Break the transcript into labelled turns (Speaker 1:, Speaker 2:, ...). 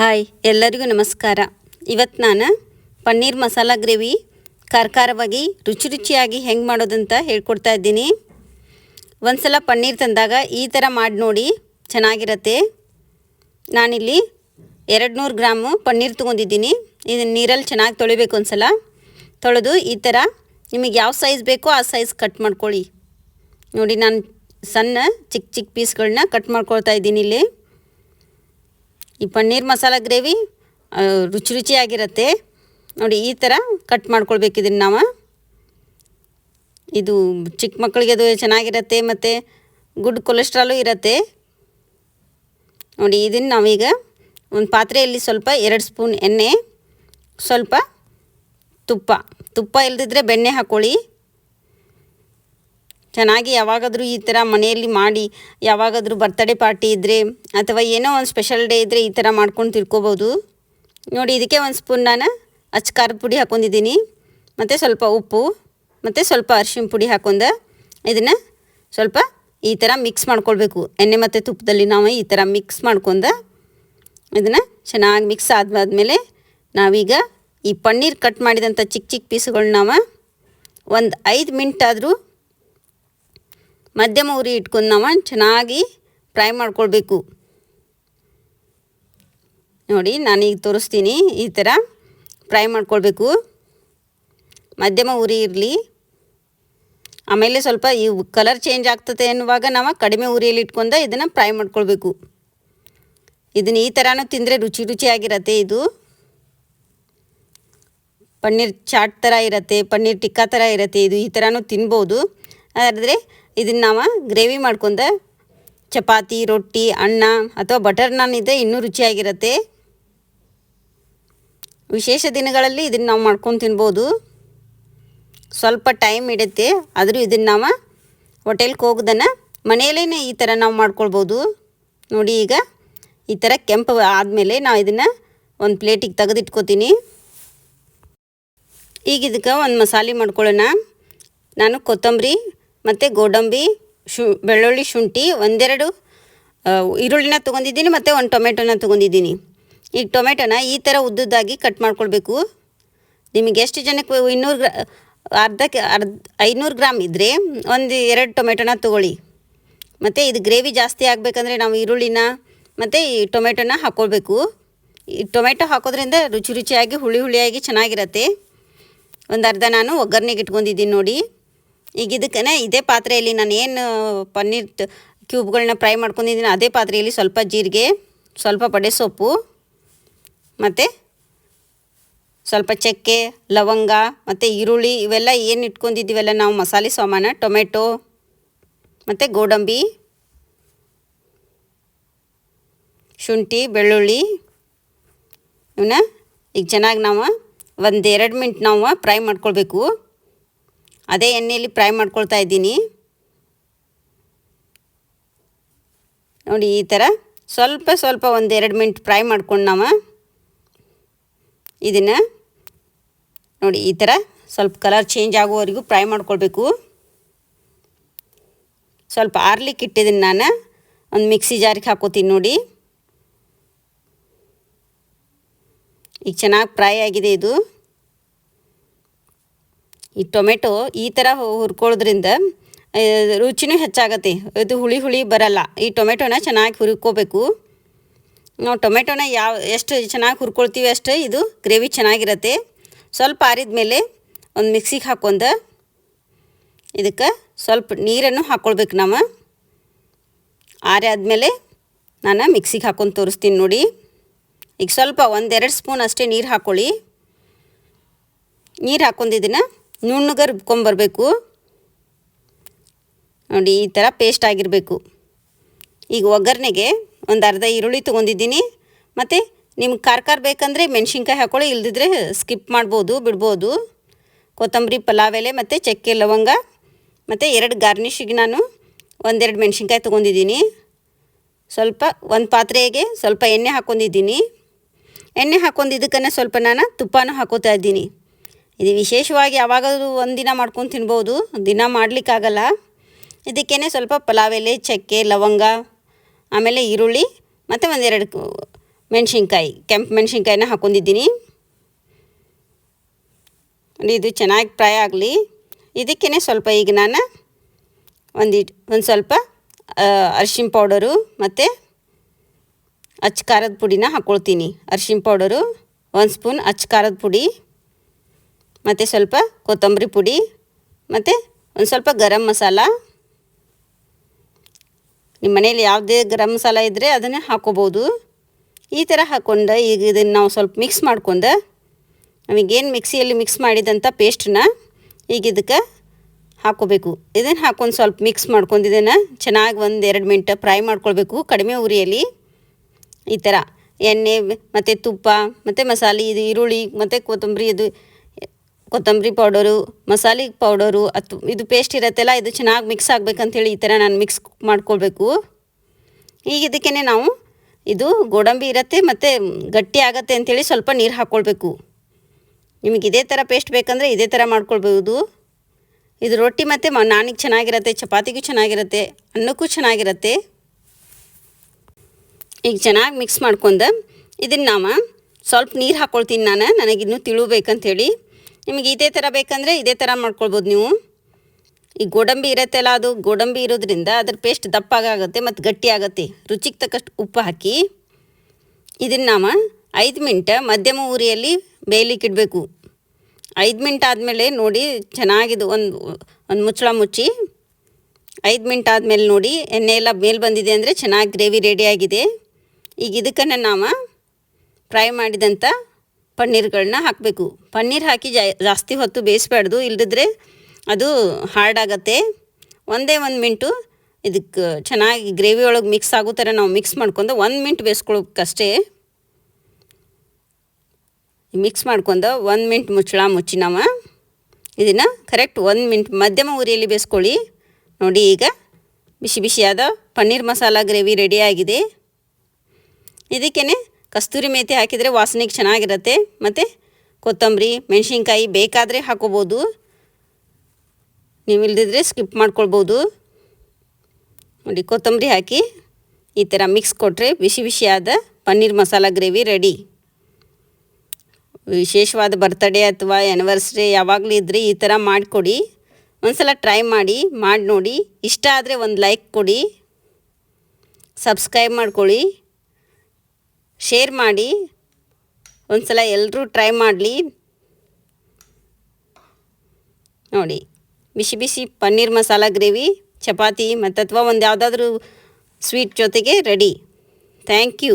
Speaker 1: Hi, ಎಲ್ಲರಿಗೂ ನಮಸ್ಕಾರ. ಇವತ್ತು ನಾನು ಪನ್ನೀರ್ ಮಸಾಲ ಗ್ರೇವಿ ಖಾರಖಾರವಾಗಿ ರುಚಿ ರುಚಿಯಾಗಿ ಹೆಂಗೆ ಮಾಡೋದಂತ ಹೇಳ್ಕೊಡ್ತಾ ಇದ್ದೀನಿ. ಒಂದು ಸಲ ಪನ್ನೀರ್ ತಂದಾಗ ಈ ಥರ ಮಾಡಿ ನೋಡಿ, ಚೆನ್ನಾಗಿರತ್ತೆ. ನಾನಿಲ್ಲಿ ಎರಡು ನೂರು ಗ್ರಾಮು ಪನ್ನೀರ್ ತೊಗೊಂಡಿದ್ದೀನಿ. ಇದು ನೀರಲ್ಲಿ ಚೆನ್ನಾಗಿ ತೊಳಿಬೇಕು ಒಂದು ಸಲ ತೊಳೆದು ಈ ಥರ ನಿಮಗೆ ಯಾವ ಸೈಜ್ ಬೇಕೋ ಆ ಸೈಜ್ ಕಟ್ ಮಾಡ್ಕೊಳ್ಳಿ. ನೋಡಿ, ನಾನು ಸಣ್ಣ ಚಿಕ್ಕ ಚಿಕ್ಕ ಪೀಸ್ಗಳನ್ನ ಕಟ್ ಮಾಡ್ಕೊಳ್ತಾ ಇದ್ದೀನಿ ಇಲ್ಲಿ. ಈ ಪನ್ನೀರ್ ಮಸಾಲ ಗ್ರೇವಿ ರುಚಿ ರುಚಿಯಾಗಿರುತ್ತೆ. ನೋಡಿ, ಈ ಥರ ಕಟ್ ಮಾಡ್ಕೊಳ್ಬೇಕು ಇದನ್ನು ನಾವು. ಇದು ಚಿಕ್ಕ ಮಕ್ಕಳಿಗೆ ಅದು ಚೆನ್ನಾಗಿರುತ್ತೆ, ಮತ್ತು ಗುಡ್ ಕೊಲೆಸ್ಟ್ರಾಲು ಇರುತ್ತೆ. ನೋಡಿ, ಇದನ್ನು ನಾವೀಗ ಒಂದು ಪಾತ್ರೆಯಲ್ಲಿ ಸ್ವಲ್ಪ ಎರಡು ಸ್ಪೂನ್ ಎಣ್ಣೆ, ಸ್ವಲ್ಪ ತುಪ್ಪ. ತುಪ್ಪ ಇಲ್ಲದಿದ್ದರೆ ಬೆಣ್ಣೆ ಹಾಕ್ಕೊಳ್ಳಿ ಚೆನ್ನಾಗಿ ಯಾವಾಗಾದರೂ ಈ ಥರ ಮನೆಯಲ್ಲಿ ಮಾಡಿ, ಯಾವಾಗಾದರೂ ಬರ್ತಡೇ ಪಾರ್ಟಿ ಇದ್ದರೆ ಅಥವಾ ಏನೋ ಒಂದು ಸ್ಪೆಷಲ್ ಡೇ ಇದ್ದರೆ ಈ ಥರ ಮಾಡ್ಕೊಂಡು ತಿಳ್ಕೊಬೋದು ನೋಡಿ, ಇದಕ್ಕೆ ಒಂದು ಸ್ಪೂನ್ ನಾನು ಅಚ್ಚ ಪುಡಿ ಹಾಕ್ಕೊಂಡಿದ್ದೀನಿ ಮತ್ತು ಸ್ವಲ್ಪ ಉಪ್ಪು, ಮತ್ತು ಸ್ವಲ್ಪ ಅರಿಶಿನ ಪುಡಿ ಹಾಕೊಂಡ ಇದನ್ನು ಸ್ವಲ್ಪ ಈ ಥರ ಮಿಕ್ಸ್ ಮಾಡ್ಕೊಳ್ಬೇಕು. ಎಣ್ಣೆ ಮತ್ತು ತುಪ್ಪದಲ್ಲಿ ನಾವು ಈ ಥರ ಮಿಕ್ಸ್ ಮಾಡ್ಕೊಂಡ ಇದನ್ನು ಚೆನ್ನಾಗಿ ಮಿಕ್ಸ್ ಆದ್ಮೇಲೆ ನಾವೀಗ ಈ ಪನ್ನೀರ್ ಕಟ್ ಮಾಡಿದಂಥ ಚಿಕ್ಕ ಚಿಕ್ಕ ಪೀಸುಗಳನ್ನ ನಾವು ಒಂದು ಐದು ಮಿನಿಟ್ ಆದರೂ ಮಧ್ಯಮ ಉರಿ ಇಟ್ಕೊಂಡು ನಾವು ಚೆನ್ನಾಗಿ ಫ್ರೈ ಮಾಡ್ಕೊಳ್ಬೇಕು. ನೋಡಿ, ನಾನೀಗ ತೋರಿಸ್ತೀನಿ ಈ ಥರ ಫ್ರೈ ಮಾಡ್ಕೊಳ್ಬೇಕು. ಮಧ್ಯಮ ಉರಿ ಇರಲಿ. ಆಮೇಲೆ ಸ್ವಲ್ಪ ಈ ಕಲರ್ ಚೇಂಜ್ ಆಗ್ತದೆ ಅನ್ನುವಾಗ ನಾವು ಕಡಿಮೆ ಉರಿಯಲ್ಲಿ ಇಟ್ಕೊಂಡು ಇದನ್ನು ಫ್ರೈ ಮಾಡ್ಕೊಳ್ಬೇಕು. ಇದನ್ನು ಈ ಥರನೂ ತಿಂದರೆ ರುಚಿ ರುಚಿಯಾಗಿರತ್ತೆ ಇದು. ಪನ್ನೀರ್ ಚಾಟ್ ಥರ ಇರುತ್ತೆ, ಪನ್ನೀರ್ ಟಿಕ್ಕಾ ಥರ ಇರುತ್ತೆ ಇದು, ಈ ಥರನೂ ತಿನ್ಬೋದು. ಆದರೆ ಇದನ್ನು ನಾವು ಗ್ರೇವಿ ಮಾಡ್ಕೊಂಡ ಚಪಾತಿ, ರೊಟ್ಟಿ, ಅನ್ನ ಅಥವಾ ಬಟರ್ ನಾನ್ ಇದೆ ಇನ್ನೂ ರುಚಿಯಾಗಿರುತ್ತೆ. ವಿಶೇಷ ದಿನಗಳಲ್ಲಿ ಇದನ್ನು ನಾವು ಮಾಡ್ಕೊಂಡು ತಿನ್ಬೋದು. ಸ್ವಲ್ಪ ಟೈಮ್ ಇಡುತ್ತೆ ಆದರೂ ಇದನ್ನು ನಾವು ಹೋಟೆಲ್ಗೆ ಹೋಗೋದನ್ನು ಮನೆಯಲ್ಲೇ ಈ ಥರ ನಾವು ಮಾಡ್ಕೊಳ್ಬೋದು. ನೋಡಿ ಈಗ ಈ ಥರ ಕೆಂಪು ಆದಮೇಲೆ ನಾವು ಇದನ್ನು ಒಂದು ಪ್ಲೇಟಿಗೆ ತೆಗೆದಿಟ್ಕೋತೀನಿ. ಈಗ ಇದಕ್ಕೆ ಒಂದು ಮಸಾಲೆ ಮಾಡ್ಕೊಳ್ಳೋಣ ನಾನು ಕೊತ್ತಂಬರಿ ಮತ್ತು ಗೋಡಂಬಿ, ಶು, ಬೆಳ್ಳುಳ್ಳಿ ಶುಂಠಿ, ಒಂದೆರಡು ಈರುಳ್ಳಿನ ತೊಗೊಂಡಿದ್ದೀನಿ ಮತ್ತು ಒಂದು ಟೊಮೆಟೊನ ತೊಗೊಂಡಿದ್ದೀನಿ. ಈಗ ಟೊಮೆಟೊನ ಈ ಥರ ಉದ್ದುದ್ದಾಗಿ ಕಟ್ ಮಾಡ್ಕೊಳ್ಬೇಕು. ನಿಮಗೆ ಎಷ್ಟು ಜನಕ್ಕೆ ಇನ್ನೂರು ಗ್ರಾ, ಅರ್ಧಕ್ಕೆ, ಅರ್ಧ, ಐನೂರು ಗ್ರಾಮ್ ಇದ್ದರೆ ಒಂದು ಎರಡು ಟೊಮೆಟೊನ ತೊಗೊಳ್ಳಿ. ಮತ್ತು ಇದು ಗ್ರೇವಿ ಜಾಸ್ತಿ ಆಗಬೇಕಂದ್ರೆ ನಾವು ಈರುಳ್ಳಿನ ಮತ್ತು ಈ ಟೊಮೆಟೊನ ಹಾಕ್ಕೊಳ್ಬೇಕು ಈ ಟೊಮೆಟೊ ಹಾಕೋದ್ರಿಂದ ರುಚಿ ರುಚಿಯಾಗಿ ಹುಳಿ ಹುಳಿಯಾಗಿ ಚೆನ್ನಾಗಿರತ್ತೆ. ಒಂದು ಅರ್ಧ ನಾನು ಒಗ್ಗರಣೆಗೆ ಇಟ್ಕೊಂಡಿದ್ದೀನಿ ನೋಡಿ. ಈಗ ಇದಕ್ಕೆ ಇದೇ ಪಾತ್ರೆಯಲ್ಲಿ ನಾನು ಏನು ಪನ್ನೀರ್ ಕ್ಯೂಬ್ಗಳನ್ನ ಫ್ರೈ ಮಾಡ್ಕೊಂಡಿದ್ದೀನಿ, ಅದೇ ಪಾತ್ರೆಯಲ್ಲಿ ಸ್ವಲ್ಪ ಜೀರಿಗೆ, ಸ್ವಲ್ಪ ಪಡೆ ಸೊಪ್ಪು, ಮತ್ತು ಸ್ವಲ್ಪ ಚಕ್ಕೆ, ಲವಂಗ, ಮತ್ತು ಈರುಳ್ಳಿ ಇವೆಲ್ಲ ಏನು ಇಟ್ಕೊಂಡಿದ್ದೀವಲ್ಲ ನಾವು ಮಸಾಲೆ ಸಾಮಾನ, ಟೊಮೆಟೊ, ಮತ್ತು ಗೋಡಂಬಿ, ಶುಂಠಿ, ಬೆಳ್ಳುಳ್ಳಿ ಇವನ್ನ ಈಗ ಚೆನ್ನಾಗಿ ನಾವು ಒಂದು ಎರಡು ಮಿನಿಟ್ ನಾವು ಫ್ರೈ ಮಾಡ್ಕೊಳ್ಬೇಕು. ಅದೇ ಎಣ್ಣೆಯಲ್ಲಿ ಫ್ರೈ ಮಾಡ್ಕೊಳ್ತಾ ಇದ್ದೀನಿ. ನೋಡಿ ಈ ಥರ ಸ್ವಲ್ಪ ಸ್ವಲ್ಪ ಒಂದು ಎರಡು ಮಿನಿಟ್ ಫ್ರೈ ಮಾಡ್ಕೊಂಡು ನಾವು ಇದನ್ನು ನೋಡಿ ಈ ಥರ ಸ್ವಲ್ಪ ಕಲರ್ ಚೇಂಜ್ ಆಗುವವರೆಗೂ ಫ್ರೈ ಮಾಡ್ಕೊಳ್ಬೇಕು. ಸ್ವಲ್ಪ ಆರ್ಲಿಕ್ಕೆ ಇಟ್ಟಿದ್ದೀನಿ ನಾನು. ಒಂದು ಮಿಕ್ಸಿ ಜಾರಿಗೆ ಹಾಕೋತೀನಿ ನೋಡಿ. ಈಗ ಚೆನ್ನಾಗಿ ಫ್ರೈ ಆಗಿದೆ ಇದು. ಈ ಟೊಮೆಟೊ ಈ ಥರ ಹುರ್ಕೊಳ್ಳೋದ್ರಿಂದ ರುಚಿನೂ ಹೆಚ್ಚಾಗತ್ತೆ. ಇದು ಹುಳಿ ಹುಳಿ ಬರಲ್ಲ. ಈ ಟೊಮೆಟೊನ ಚೆನ್ನಾಗಿ ಹುರ್ಕೋಬೇಕು. ನಾವು ಟೊಮೆಟೊನ ಯಾವ, ಎಷ್ಟು ಚೆನ್ನಾಗಿ ಹುರ್ಕೊಳ್ತೀವಿ ಅಷ್ಟು ಇದು ಗ್ರೇವಿ ಚೆನ್ನಾಗಿರತ್ತೆ. ಸ್ವಲ್ಪ ಆರಿದ ಮೇಲೆ ಒಂದು ಮಿಕ್ಸಿಗೆ ಹಾಕೊಂಡ ಇದಕ್ಕೆ ಸ್ವಲ್ಪ ನೀರನ್ನು ಹಾಕ್ಕೊಳ್ಬೇಕು ನಾವು. ಆದಮೇಲೆ ನಾನು ಮಿಕ್ಸಿಗೆ ಹಾಕೊಂಡು ತೋರಿಸ್ತೀನಿ ನೋಡಿ. ಈಗ ಸ್ವಲ್ಪ ಒಂದೆರಡು ಸ್ಪೂನ್ ಅಷ್ಟೇ ನೀರು ಹಾಕ್ಕೊಳ್ಳಿ ನೀರು ಹಾಕ್ಕೊಂಡಿದ್ದನ್ನು ನುಣ್ಣಗೆ ರುಬ್ಕೊಂಬರಬೇಕು ನೋಡಿ, ಈ ಥರ ಪೇಸ್ಟ್ ಆಗಿರಬೇಕು. ಈಗ ಒಗ್ಗರಣೆಗೆ ಒಂದು ಅರ್ಧ ಈರುಳ್ಳಿ ತೊಗೊಂಡಿದ್ದೀನಿ. ಮತ್ತು ನಿಮ್ಗೆ ಖಾರ ಖಾರ ಬೇಕಂದರೆ ಮೆಣಸಿನ್ಕಾಯಿ ಹಾಕ್ಕೊಳ್ಳಿ ಇಲ್ದಿದ್ರೆ ಸ್ಕಿಪ್ ಮಾಡ್ಬೋದು, ಬಿಡ್ಬೋದು. ಕೊತ್ತಂಬರಿ, ಪಲಾವ್ ಎಲೆ ಮತ್ತು ಚಕ್ಕೆ ಲವಂಗ ಮತ್ತು ಎರಡು ಗಾರ್ನಿಷಿಗೆ ನಾನು ಒಂದೆರಡು ಮೆಣಸಿನ್ಕಾಯಿ ತೊಗೊಂಡಿದ್ದೀನಿ. ಸ್ವಲ್ಪ ಒಂದು ಪಾತ್ರೆಗೆ ಸ್ವಲ್ಪ ಎಣ್ಣೆ ಹಾಕ್ಕೊಂಡಿದ್ದೀನಿ ಎಣ್ಣೆ ಹಾಕ್ಕೊಂಡಿದ್ದಕ್ಕನ್ನು ಸ್ವಲ್ಪ ನಾನು ತುಪ್ಪನೂ ಹಾಕೋತಾ ಇದ್ದೀನಿ. ಇದು ವಿಶೇಷವಾಗಿ ಯಾವಾಗಾದರೂ ಒಂದಿನ ಮಾಡ್ಕೊಂಡು ತಿನ್ಬೋದು. ದಿನ ಮಾಡಲಿಕ್ಕಾಗಲ್ಲ. ಇದಕ್ಕೇ ಸ್ವಲ್ಪ ಪಲಾವ್ ಎಲೆ, ಚಕ್ಕೆ, ಲವಂಗ, ಆಮೇಲೆ ಈರುಳ್ಳಿ, ಮತ್ತು ಒಂದೆರಡು ಮೆಣಸಿನ್ಕಾಯಿ, ಕೆಂಪು ಮೆಣಸಿನ್ಕಾಯಿನ ಹಾಕ್ಕೊಂಡಿದ್ದೀನಿ ಇದು ಚೆನ್ನಾಗಿ ಫ್ರೈ ಆಗಲಿ. ಇದಕ್ಕೇ ಸ್ವಲ್ಪ ಈಗ ನಾನು ಒಂದಿಟ್ಟು ಒಂದು ಸ್ವಲ್ಪ ಅರ್ಶಿನ ಪೌಡರು ಮತ್ತು ಅಚ್ಚ ಖಾರದ ಪುಡಿನ ಹಾಕ್ಕೊಳ್ತೀನಿ ಅರ್ಶಿನ ಪೌಡರು, ಒಂದು ಸ್ಪೂನ್ ಅಚ್ಚ ಖಾರದ ಪುಡಿ. ಮತ್ತು ಸ್ವಲ್ಪ ಕೊತ್ತಂಬರಿ ಪುಡಿ, ಮತ್ತು ಒಂದು ಸ್ವಲ್ಪ ಗರಂ ಮಸಾಲ. ನಿಮ್ಮ ಮನೇಲಿ ಯಾವುದೇ ಗರಂ ಮಸಾಲ ಇದ್ದರೆ ಅದನ್ನು ಹಾಕೋಬೋದು. ಈ ಥರ ಹಾಕ್ಕೊಂಡು ಈಗ ಇದನ್ನು ನಾವು ಸ್ವಲ್ಪ ಮಿಕ್ಸ್ ಮಾಡ್ಕೊಂಡು ನಮಗೇನು ಮಿಕ್ಸಿಯಲ್ಲಿ ಮಿಕ್ಸ್ ಮಾಡಿದಂಥ ಪೇಸ್ಟನ್ನ ಈಗ ಇದಕ್ಕೆ ಹಾಕೋಬೇಕು. ಇದನ್ನು ಹಾಕ್ಕೊಂಡು ಸ್ವಲ್ಪ ಮಿಕ್ಸ್ ಮಾಡ್ಕೊಂಡು ಇದನ್ನು ಚೆನ್ನಾಗಿ ಒಂದು ಎರಡು ಮಿನಿಟ್ ಫ್ರೈ ಮಾಡ್ಕೊಳ್ಬೇಕು ಕಡಿಮೆ ಉರಿಯಲ್ಲಿ. ಈ ಥರ ಎಣ್ಣೆ, ಮತ್ತು ತುಪ್ಪ, ಮತ್ತು ಮಸಾಲೆ, ಇದು ಈರುಳ್ಳಿ, ಮತ್ತು ಕೊತ್ತಂಬರಿ, ಇದು ಕೊತ್ತಂಬರಿ ಪೌಡರು, ಮಸಾಲೆ ಪೌಡರು ಅಥ್ ಇದು ಪೇಸ್ಟ್ ಇರತ್ತಲ್ಲ, ಇದು ಚೆನ್ನಾಗಿ ಮಿಕ್ಸ್ ಆಗಬೇಕಂತೇಳಿ ಈ ಥರ ನಾನು ಮಿಕ್ಸ್ ಮಾಡ್ಕೊಳ್ಬೇಕು. ಈಗ ಇದಕ್ಕೇ ನಾವು ಇದು ಗೋಡಂಬಿ ಇರುತ್ತೆ ಮತ್ತು ಗಟ್ಟಿ ಆಗತ್ತೆ ಅಂಥೇಳಿ ಸ್ವಲ್ಪ ನೀರು ಹಾಕ್ಕೊಳ್ಬೇಕು ನಿಮಗೆ ಇದೇ ಥರ ಪೇಸ್ಟ್ ಬೇಕಂದರೆ ಇದೇ ಥರ ಮಾಡ್ಕೊಳ್ಬೋದು ಇದು ರೊಟ್ಟಿ ಮತ್ತು ನಾನಿಗೆ ಚೆನ್ನಾಗಿರುತ್ತೆ, ಚಪಾತಿಗೂ ಚೆನ್ನಾಗಿರುತ್ತೆ, ಅನ್ನಕ್ಕೂ ಚೆನ್ನಾಗಿರುತ್ತೆ. ಈಗ ಚೆನ್ನಾಗಿ ಮಿಕ್ಸ್ ಮಾಡ್ಕೊಂಡು ಇದನ್ನು ನಾವು ಸ್ವಲ್ಪ ನೀರು ಹಾಕ್ಕೊಳ್ತೀನಿ ನಾನು, ನನಗಿನ್ನೂ ತಿಳುಬೇಕಂತೇಳಿ. ನಿಮಗೆ ಇದೇ ಥರ ಬೇಕಂದರೆ ಇದೇ ಥರ ಮಾಡ್ಕೊಳ್ಬೋದು ನೀವು. ಈ ಗೋಡಂಬಿ ಇರುತ್ತಲ್ಲ ಅದು, ಗೋಡಂಬಿ ಇರೋದ್ರಿಂದ ಅದ್ರ ಪೇಸ್ಟ್ ದಪ್ಪಾಗುತ್ತೆ ಮತ್ತು ಗಟ್ಟಿ ಆಗುತ್ತೆ. ರುಚಿಗೆ ತಕ್ಕಷ್ಟು ಉಪ್ಪು ಹಾಕಿ ಇದನ್ನು ನಾವು ಐದು ಮಿನಿಟ್ ಮಧ್ಯಮ ಉರಿಯಲ್ಲಿ ಬೇಯಲಿಕ್ಕಿಡಬೇಕು. ಐದು ಮಿನಿಟ್ ಆದಮೇಲೆ ನೋಡಿ ಚೆನ್ನಾಗಿದು ಒಂದು ಒಂದು ಮುಚ್ಚಳ ಮುಚ್ಚಿ ಐದು ಮಿನಿಟ್ ಆದಮೇಲೆ ನೋಡಿ ಎಣ್ಣೆ ಎಲ್ಲ ಮೇಲೆ ಬಂದಿದೆ ಅಂದರೆ ಚೆನ್ನಾಗಿ ಗ್ರೇವಿ ರೆಡಿಯಾಗಿದೆ ಈಗ ಇದಕ್ಕನ್ನು ನಾವು ಫ್ರೈ ಮಾಡಿದಂಥ ಪನ್ನೀರ್ಗಳನ್ನ ಹಾಕಬೇಕು. ಪನ್ನೀರ್ ಹಾಕಿ ಜಾಸ್ತಿ ಹೊತ್ತು ಬೇಯಿಸ್ಬಾರ್ದು. ಇಲ್ಲದಿದ್ರೆ ಅದು ಹಾರ್ಡ್ ಆಗತ್ತೆ ಒಂದೇ ಒಂದು ಮಿಂಟು ಇದಕ್ಕೆ ಚೆನ್ನಾಗಿ ಗ್ರೇವಿ ಒಳಗೆ ಮಿಕ್ಸ್ ಆಗೋ ಥರ ನಾವು ಮಿಕ್ಸ್ ಮಾಡ್ಕೊಂಡು ಒಂದು ಮಿಂಟ್ ಬೇಯಿಸ್ಕೊಳ್ಬೇಕಷ್ಟೇ ಮಿಕ್ಸ್ ಮಾಡ್ಕೊಂಡು ಒಂದು ಮಿಂಟ್ ಮುಚ್ಚಳ ಮುಚ್ಚಿ ನಾವು ಇದನ್ನು ಕರೆಕ್ಟ್ ಒಂದು ಮಿಂಟ್ ಮಧ್ಯಮ ಉರಿಯಲ್ಲಿ ಬೇಯಿಸ್ಕೊಳ್ಳಿ. ನೋಡಿ ಈಗ ಬಿಸಿ ಬಿಸಿಯಾದ ಪನ್ನೀರ್ ಮಸಾಲ ಗ್ರೇವಿ ರೆಡಿಯಾಗಿದೆ ಇದಕ್ಕೇ ಕಸ್ತೂರಿ ಮೇಥಿ ಹಾಕಿದರೆ ವಾಸನೆಗೆ ಚೆನ್ನಾಗಿರುತ್ತೆ. ಮತ್ತು ಕೊತ್ತಂಬರಿ, ಮೆಣಸಿನ್ಕಾಯಿ ಬೇಕಾದರೆ ಹಾಕೋಬೋದು. ನೀವು ಇಲ್ದಿದ್ರೆ ಸ್ಕಿಪ್ ಮಾಡ್ಕೊಳ್ಬೋದು. ನೋಡಿ, ಕೊತ್ತಂಬರಿ ಹಾಕಿ ಈ ಥರ ಮಿಕ್ಸ್ ಕೊಟ್ಟರೆ ಬಿಸಿ ಬಿಸಿಯಾದ ಪನ್ನೀರ್ ಮಸಾಲ ಗ್ರೇವಿ ರೆಡಿ. ವಿಶೇಷವಾದ ಬರ್ತಡೇ ಅಥವಾ ಆ್ಯನಿವರ್ಸ್ರಿ ಯಾವಾಗಲೂ ಇದ್ದರೆ ಈ ಥರ ಮಾಡಿಕೊಡಿ. ಒಂದ್ಸಲ ಟ್ರೈ ಮಾಡಿ ಮಾಡಿ ನೋಡಿ ಇಷ್ಟ ಆದರೆ ಒಂದು ಲೈಕ್ ಕೊಡಿ. ಸಬ್ಸ್ಕ್ರೈಬ್ ಮಾಡ್ಕೊಳ್ಳಿ. ಶೇರ್ ಮಾಡಿ ಒಂದು ಸಲ ಎಲ್ಲರೂ ಟ್ರೈ ಮಾಡಲಿ. ನೋಡಿ, ಬಿಸಿ ಬಿಸಿ ಪನ್ನೀರ್ ಮಸಾಲ ಗ್ರೇವಿ, ಚಪಾತಿ ಮತ್ತು ಅಥವಾ ಒಂದು ಯಾವುದಾದ್ರೂ ಸ್ವೀಟ್ ಜೊತೆಗೆ ರೆಡಿ ಥ್ಯಾಂಕ್ ಯು